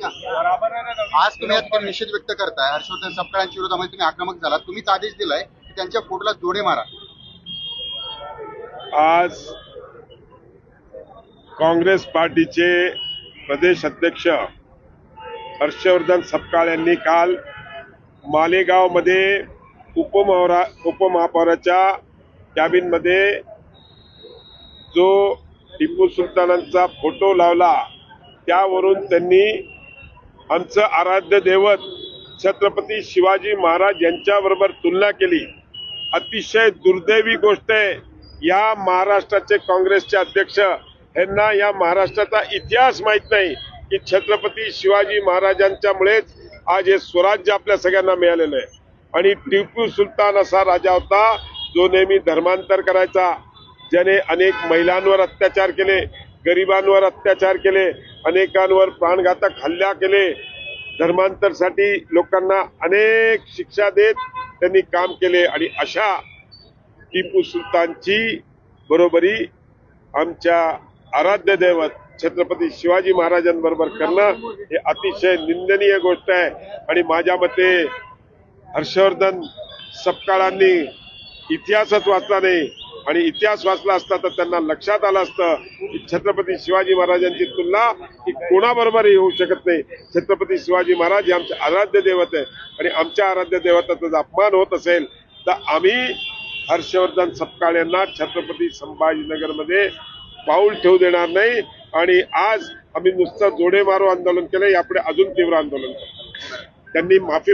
तुम्ही या निषेध व्यक्त करताय. हर्षवर्धन सपकाळांच्या विरोधामध्ये तुम्ही आक्रमक झालात. तुम्हीच आदेश दिलाय की त्यांच्या फोटोला जोडे मारा. आज काँग्रेस पार्टीचे प्रदेश अध्यक्ष हर्षवर्धन सपकाळ यांनी काल मालेगावमध्ये उपमहारा उपमहापौराच्या कॅबिनमध्ये जो टिपू सुलतानांचा फोटो लावला त्यावरून त्यांनी आमचं आराध्य दैवत छत्रपती शिवाजी महाराज यांच्याबरोबर तुलना केली. अतिशय दुर्दैवी गोष्ट आहे या महाराष्ट्राचे काँग्रेसचे अध्यक्ष यांना या महाराष्ट्राचा इतिहास माहीत नाही की छत्रपती शिवाजी महाराजांच्यामुळेच आज हे स्वराज्य आपल्या सगळ्यांना मिळालेलं आहे. आणि टिपू सुलतान असा राजा होता जो नेहमी धर्मांतर करायचा. ज्याने अनेक महिलांवर अत्याचार केले गरिबांवर अत्याचार केले अनेकांवर प्राणघातक हल्ला केले. धर्मांतरसाठी लोकांना अनेक शिक्षा देत त्यांनी काम केले आणि अशा टिपू सुलतानची बरोबरी आमच्या आराध्य दैवत छत्रपती शिवाजी महाराजांबरोबर करणं हे अतिशय निंदनीय गोष्ट आहे. आणि माझ्या मते हर्षवर्धन सपकाळांनी इतिहासच वाचला नाही. आणि इतिहास वाचला असता तर त्यांना लक्षात आलं असतं की छत्रपती शिवाजी महाराजांची तुलना ही कोणाबरोबरही होऊ शकत नाही. छत्रपती शिवाजी महाराज हे आमचे आराध्य दैवत आहे आणि आमच्या आराध्य देवताचा जर अपमान होत असेल तर आम्ही हर्षवर्धन सपकाळ यांना छत्रपती संभाजीनगरमध्ये पाऊल ठेवू देणार नाही. आणि आज आम्ही नुसतं जोडे मारो आंदोलन केलं यापुढे अजून तीव्र आंदोलन केलं त्यांनी माफी